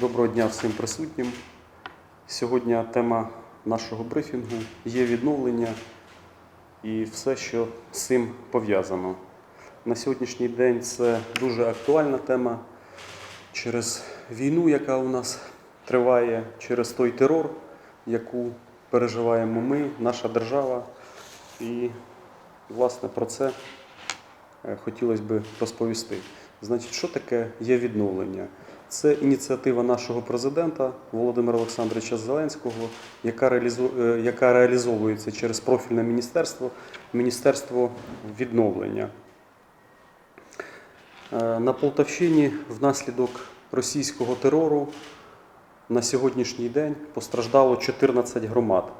Доброго дня всім присутнім. Сьогодні тема нашого брифінгу є відновлення і все, що з цим пов'язано. На сьогоднішній день це дуже актуальна тема через війну, яка у нас триває, через той терор, яку переживаємо ми, наша держава. І, власне, про це е, хотілося б розповісти. Значить, що таке є відновлення? Це ініціатива нашого президента Володимира Олександровича Зеленського, яка, е, реалізовується через профільне міністерство, Міністерство відновлення. Е, На Полтавщині внаслідок російського терору на сьогоднішній день постраждало 14 громад.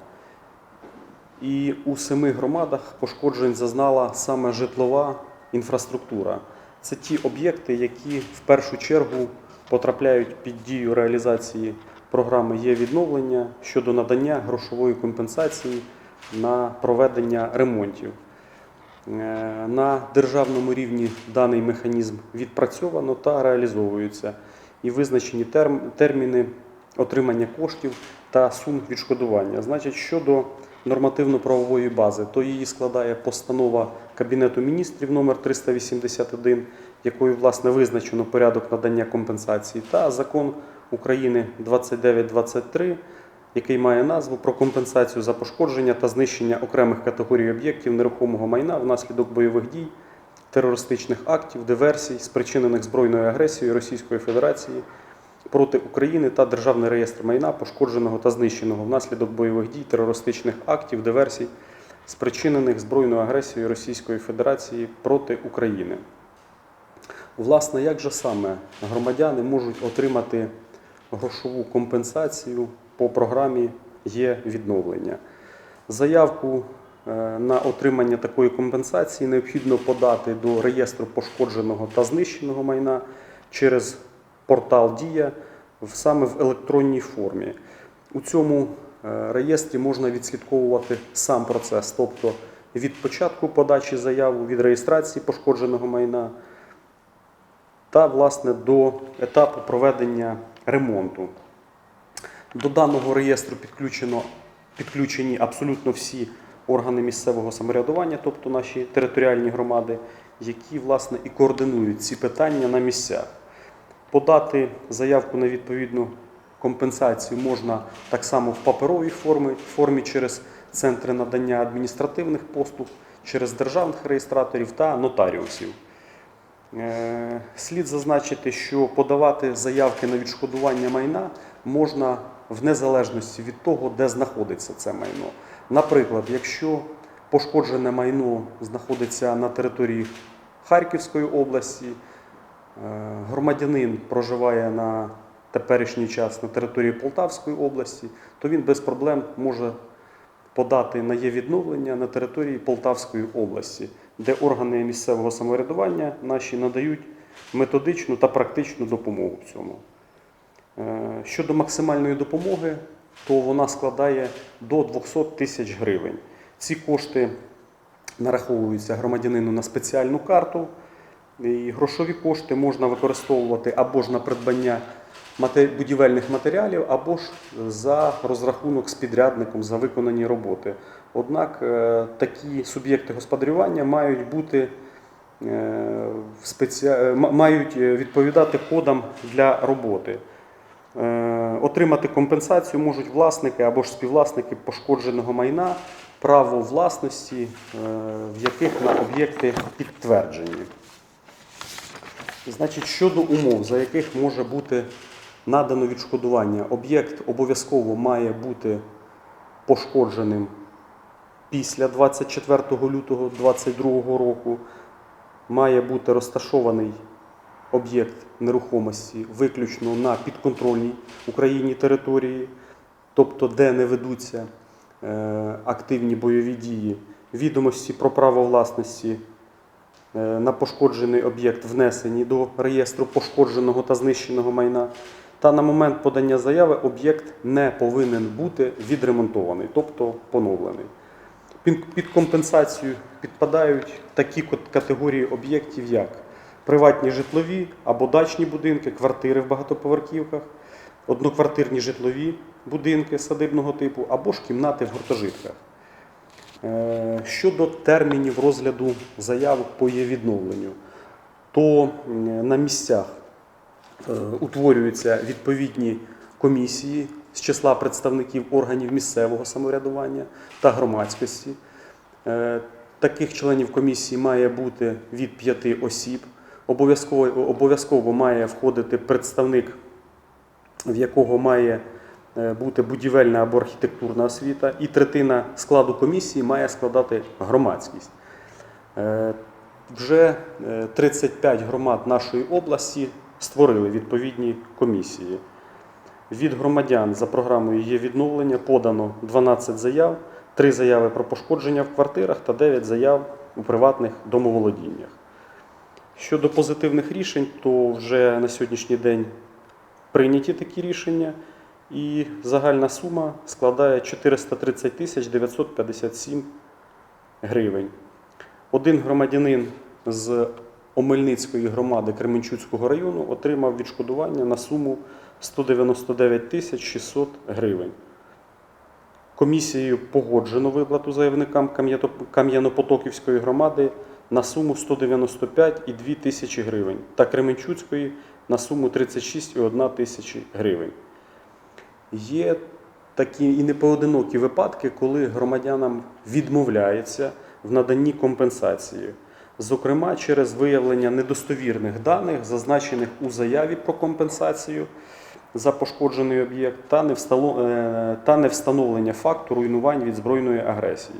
І у семи громадах пошкоджень зазнала саме житлова інфраструктура. Це ті об'єкти, які в першу чергу потрапляють під дію реалізації програми є відновлення щодо надання грошової компенсації на проведення ремонтів. Е, На державному рівні даний механізм відпрацьовано та реалізовується і визначені терм- терміни отримання коштів та сум відшкодування. Значить, щодо нормативно-правової бази, то її складає постанова Кабінету міністрів номер 381, якою власне визначено порядок надання компенсації, та закон України 2923, який має назву про компенсацію за пошкодження та знищення окремих категорій об'єктів нерухомого майна внаслідок бойових дій, терористичних актів, диверсій, спричинених збройною агресією Російської Федерації проти України та Державний реєстр майна, пошкодженого та знищеного внаслідок бойових дій, терористичних актів, диверсій, спричинених збройною агресією Російської Федерації проти України. Власне, як же саме громадяни можуть отримати грошову компенсацію по програмі є відновлення? Заявку е, на отримання такої компенсації необхідно подати до реєстру пошкодженого та знищеного майна через портал Дія саме в електронній формі. У цьому е, реєстрі можна відслідковувати сам процес, тобто від початку подачі заяви, від реєстрації пошкодженого майна та власне до етапу проведення ремонту. До даного реєстру підключено, підключені абсолютно всі органи місцевого самоврядування, тобто наші територіальні громади, які власне і координують ці питання на місцях. Подати заявку на відповідну компенсацію можна так само в паперовій формі, формі через центри надання адміністративних послуг, через державних реєстраторів та нотаріусів. Е, Слід зазначити, що подавати заявки на відшкодування майна можна в незалежності від того, де знаходиться це майно. Наприклад, якщо пошкоджене майно знаходиться на території Харківської області, е, громадянин проживає на теперішній час на території Полтавської області, то він без проблем може подати на є відновлення на території Полтавської області, де органи місцевого самоврядування наші надають методичну та практичну допомогу в цьому. Е, Щодо максимальної допомоги, то вона складає до 200 тисяч гривень. Ці кошти нараховуються громадянину на спеціальну карту, і грошові кошти можна використовувати або ж на придбання будівельних матеріалів, або ж за розрахунок з підрядником за виконані роботи. Однак е, такі суб'єкти господарювання мають бути е, е, мають відповідати кодам для роботи. Отримати компенсацію можуть власники або ж співвласники пошкодженого майна, право власності, в яких на об'єкти підтверджені. Значить, щодо умов, за яких може бути надано відшкодування, об'єкт обов'язково має бути пошкодженим після 24 лютого 2022 року, має бути розташований об'єкт нерухомості виключно на підконтрольній Україні території, тобто де не ведуться е, активні бойові дії, відомості про право власності е, на пошкоджений об'єкт внесені до реєстру пошкодженого та знищеного майна. Та на момент подання заяви об'єкт не повинен бути відремонтований, тобто поновлений. Під компенсацію підпадають такі категорії об'єктів, як приватні житлові або дачні будинки, квартири в багатоповерхівках, одноквартирні житлові будинки садибного типу або ж кімнати в гуртожитках. Е, Щодо термінів розгляду заявок по її відновленню, то на місцях утворюються відповідні комісії з числа представників органів місцевого самоврядування та громадськості. Е, Таких членів комісії має бути від п'яти осіб. Обов'язково, обов'язково має входити представник, в якого має е, бути будівельна або архітектурна освіта, і третина складу комісії має складати громадськість. Е, Вже е, 35 громад нашої області створили відповідні комісії. Від громадян за програмою є відновлення подано 12 заяв, 3 заяви про пошкодження в квартирах та 9 заяв у приватних домоволодіннях. Щодо позитивних рішень, то вже на сьогоднішній день прийняті такі рішення, і загальна сума складає 430 тисяч 957 гривень. Один громадянин з Омельницької громади Кременчуцького району отримав відшкодування на суму 199 тисяч 600 гривень. Комісією погоджено виплату заявникам Кам'янопотоківської громади на суму 195,2 тисячі гривень та Кременчуцької на суму 36,1 тисячі гривень. Є такі і непоодинокі випадки, коли громадянам відмовляється в наданні компенсації. Зокрема, через виявлення недостовірних даних, зазначених у заяві про компенсацію за пошкоджений об'єкт, е, та не встановлення факту руйнувань від збройної агресії.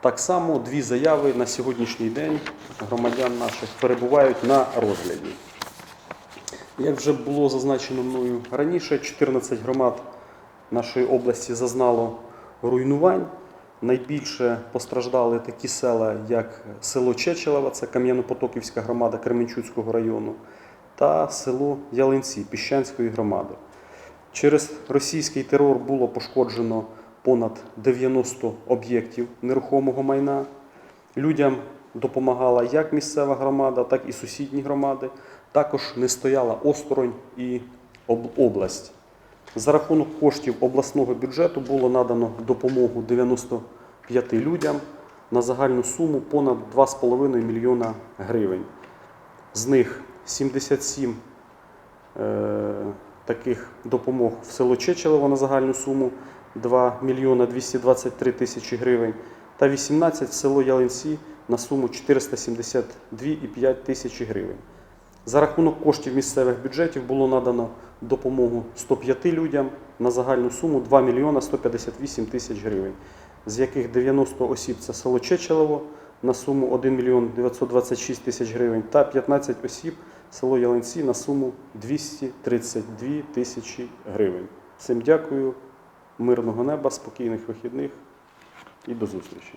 Так само дві заяви на сьогоднішній день громадян наших перебувають на розгляді. Як вже було зазначено мною раніше, 14 громад нашої області зазнало руйнувань. Найбільше постраждали такі села, як село Чечелева, це Кам'янопотоківська громада Кременчуцького району, та село Ялинці Піщанської громади. Через російський терор було пошкоджено понад 90 об'єктів нерухомого майна. Людям допомагала як місцева громада, так і сусідні громади. Також не стояла осторонь і об- область. За рахунок коштів обласного бюджету було надано допомогу 95 людям на загальну суму понад 2,5 мільйона гривень. З них 77 е, таких допомог в село Чечелево на загальну суму 2 мільйона 223 тисячі гривень та 18 в село Ялинці на суму 472,5 тисячі гривень. За рахунок коштів місцевих бюджетів було надано допомогу 105 людям на загальну суму 2 мільйона 158 тисяч гривень, з яких 90 осіб це село Чечелево на суму 1 мільйон 926 тисяч гривень та 15 осіб село Ялинці на суму 232 тисячі гривень. Всім дякую, мирного неба, спокійних вихідних і до зустрічі.